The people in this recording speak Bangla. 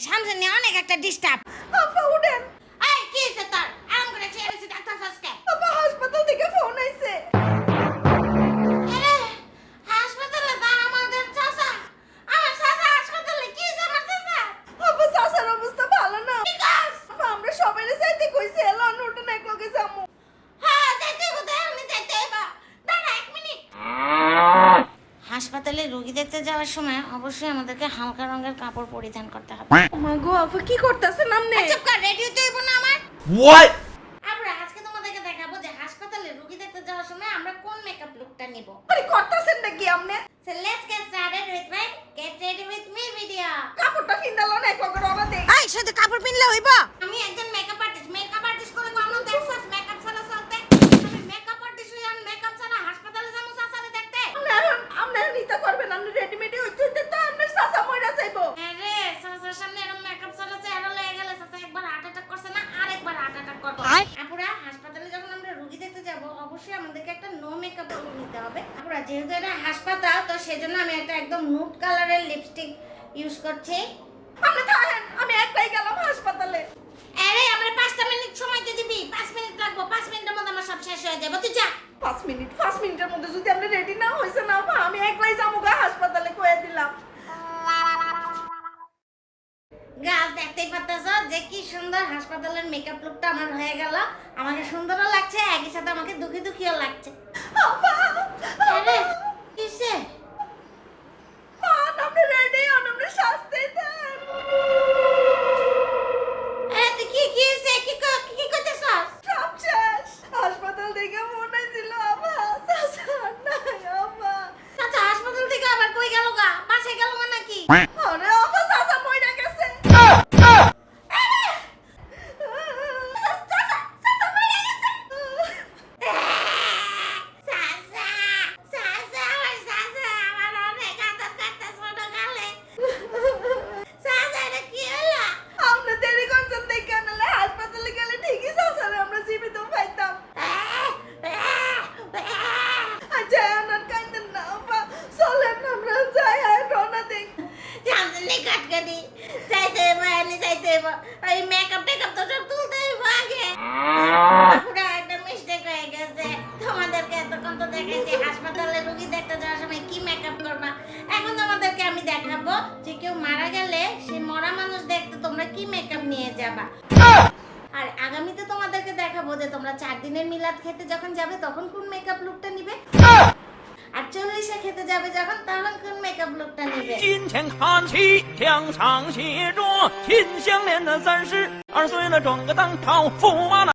সামনে অনেক একটা ডিস্টার্ব আফা উঠেন। হাসপাতালে রোগী দেখতে যাওয়ার সময় অবশ্যই আমাদেরকে হালকা রঙের কাপড় পরিধান করতে হবে। মা গো আপা কি করতেছেন আপনি চুপ কর রেডিও তো হইব না আমার? হোয়াট আমরা আজকে তোমাদেরকে দেখাবো যে হাসপাতালে রোগী দেখতে যাওয়ার সময় আমরা কোন মেকআপ লুকটা নিব। যেহেতু এটা হাসপাতাল তো সেজন্য আমি একটা একদম নুড কালারের লিপস্টিক ইউজ করছি। আপনি থাকেন আমি একলাই গেলাম হাসপাতালে। আরে আমরা পাঁচটা মিনিট সময় দিয়ে দিবি। পাঁচ মিনিট লাগবো পাঁচ মিনিটের মধ্যে আমার সব শেষ হয়ে যাবে। তুই যা। পাঁচ মিনিট পাঁচ মিনিটের মধ্যে যদি আপনি রেডি না হয়েছে না আমি একলাই যাব গা হাসপাতালে কয়ে দিলাম। গাছ দেখতেই পারতেছ যে কি সুন্দর হাসপাতালের মেকআপ লুকটা আমার হয়ে গেল। আমাকে সুন্দরও লাগছে একই সাথে আমাকে দুঃখী দুঃখীও লাগছে আপা, জানতে কাট কাটি চাইতে হইব এনে চাইতে হইব ওই মেকআপ টেকআপ তো সব তুলতে হইব আগে। পুরো একটা মিস্টেক হয়ে গেছে। তোমাদেরকে এতক্ষণ তো দেখাইছি, হাসপাতালে রুগী দেখতে যাওয়ার সময় কি মেকআপ করবা? এখন তোমাদেরকে আমি দেখাবো যে কেউ মারা গেলে সেই মরা মানুষ দেখতে তোমরা কি মেকআপ নিয়ে যাবা। আর আগামীতে তোমাদেরকে দেখাবো যে তোমরা চার দিনের মিলাদ খেতে যখন যাবে, তখন কোন মেকআপ লুকটা নিবে। আর চল্লিশে খেতে যাবে যখন, তখন কোন 金钱看齐墙上写着秦香莲的三十二岁了中个当朝驸马了。